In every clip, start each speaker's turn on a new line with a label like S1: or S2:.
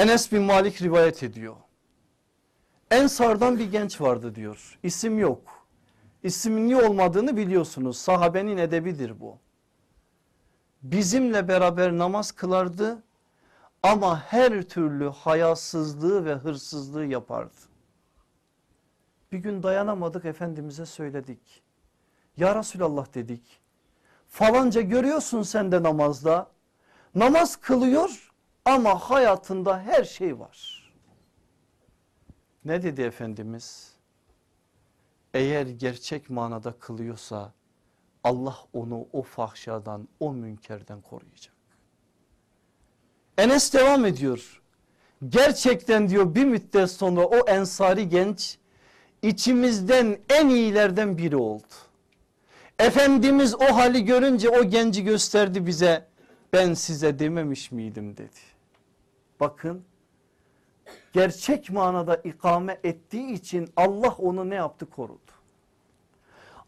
S1: Enes bin Malik rivayet ediyor. Ensardan bir genç vardı diyor. İsim yok. Niye olmadığını biliyorsunuz. Sahabenin edebidir bu. Bizimle beraber namaz kılardı ama her türlü hayasızlığı ve hırsızlığı yapardı. Bir gün dayanamadık Efendimiz'e söyledik. Ya Resulallah dedik. Falanca görüyorsun sen de namazda. Namaz kılıyor ama hayatında her şey var. Ne dedi Efendimiz? Eğer gerçek manada kılıyorsa Allah onu o fahşadan o münkerden koruyacak. Enes devam ediyor. Gerçekten diyor bir müddet sonra o ensari genç içimizden en iyilerden biri oldu. Efendimiz o hali görünce o genci gösterdi bize ben size dememiş miydim dedi. Bakın gerçek manada ikame ettiği için Allah onu ne yaptı korudu.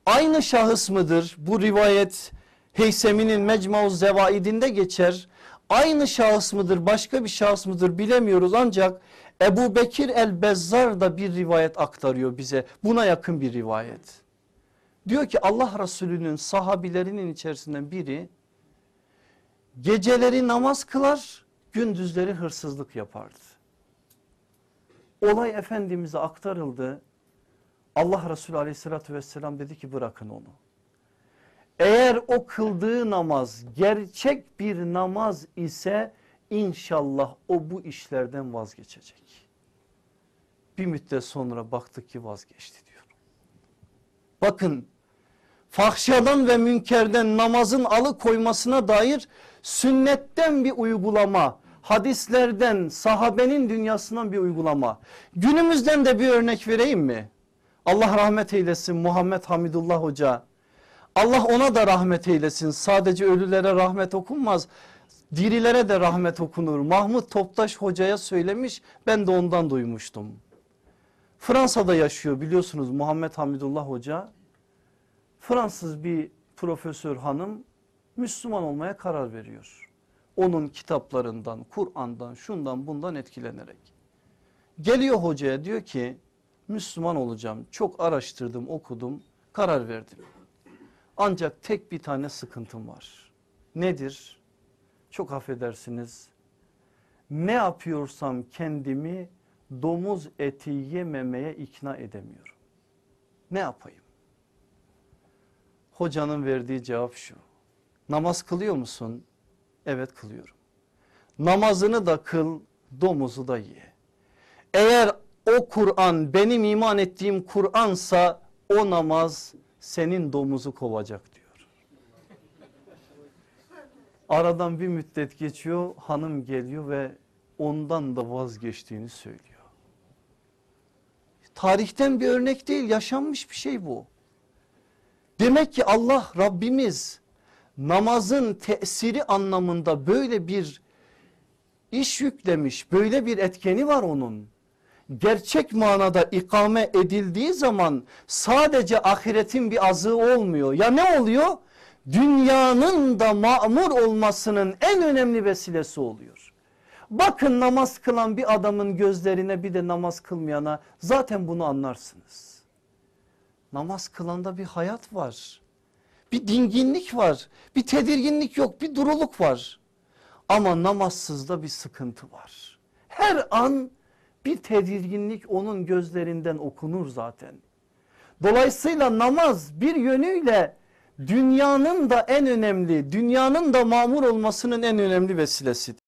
S1: Aynı şahıs mıdır bu rivayet Heysemi'nin Mecmuuz Zevaidinde geçer. Aynı şahıs mıdır başka bir şahıs mıdır bilemiyoruz ancak Ebu Bekir el-Bezzar da bir rivayet aktarıyor bize buna yakın bir rivayet. Diyor ki Allah Resulü'nün sahabilerinin içerisinden biri geceleri namaz kılar gündüzleri hırsızlık yapardı. Olay Efendimiz'e aktarıldı. Allah Resulü aleyhissalatü vesselam dedi ki bırakın onu. Eğer o kıldığı namaz gerçek bir namaz ise inşallah o bu işlerden vazgeçecek. Bir müddet sonra baktık ki vazgeçti diyor. Bakın fahşadan ve münkerden namazın alıkoymasına dair sünnetten bir uygulama hadislerden sahabenin dünyasından bir uygulama. Günümüzden de bir örnek vereyim mi? Allah rahmet eylesin Muhammed Hamidullah Hoca. Allah ona da rahmet eylesin. Sadece ölülere rahmet okunmaz. Dirilere de rahmet okunur. Mahmut Toptaş hocaya söylemiş ben de ondan duymuştum. Fransa'da yaşıyor biliyorsunuz Muhammed Hamidullah Hoca. Fransız bir profesör hanım Müslüman olmaya karar veriyor. Onun kitaplarından, Kur'an'dan, şundan bundan etkilenerek. Geliyor hocaya diyor ki Müslüman olacağım. Çok araştırdım, okudum, karar verdim. Ancak tek bir tane sıkıntım var. Nedir? Çok affedersiniz. Ne yapıyorsam kendimi domuz eti yememeye ikna edemiyorum. Ne yapayım? Hocanın verdiği cevap şu. Namaz kılıyor musun? Evet kılıyorum. Namazını da kıl, domuzu da ye. Eğer o Kur'an benim iman ettiğim Kur'ansa o namaz senin domuzu kovacak diyor. Aradan bir müddet geçiyor hanım geliyor ve ondan da vazgeçtiğini söylüyor. Tarihten bir örnek değil yaşanmış bir şey bu. Demek ki Allah Rabbimiz namazın tesiri anlamında böyle bir iş yüklemiş böyle bir etkeni var onun. Gerçek manada ikame edildiği zaman sadece ahiretin bir azığı olmuyor. Ya ne oluyor? Dünyanın da mamur olmasının en önemli vesilesi oluyor. Bakın namaz kılan bir adamın gözlerine bir de namaz kılmayana zaten bunu anlarsınız. Namaz kılanda bir hayat var. Bir dinginlik var. Bir tedirginlik yok. Bir duruluk var. Ama namazsızda bir sıkıntı var. Her an bir tedirginlik onun gözlerinden okunur zaten. Dolayısıyla namaz bir yönüyle dünyanın da en önemli, dünyanın da mamur olmasının en önemli vesilesidir.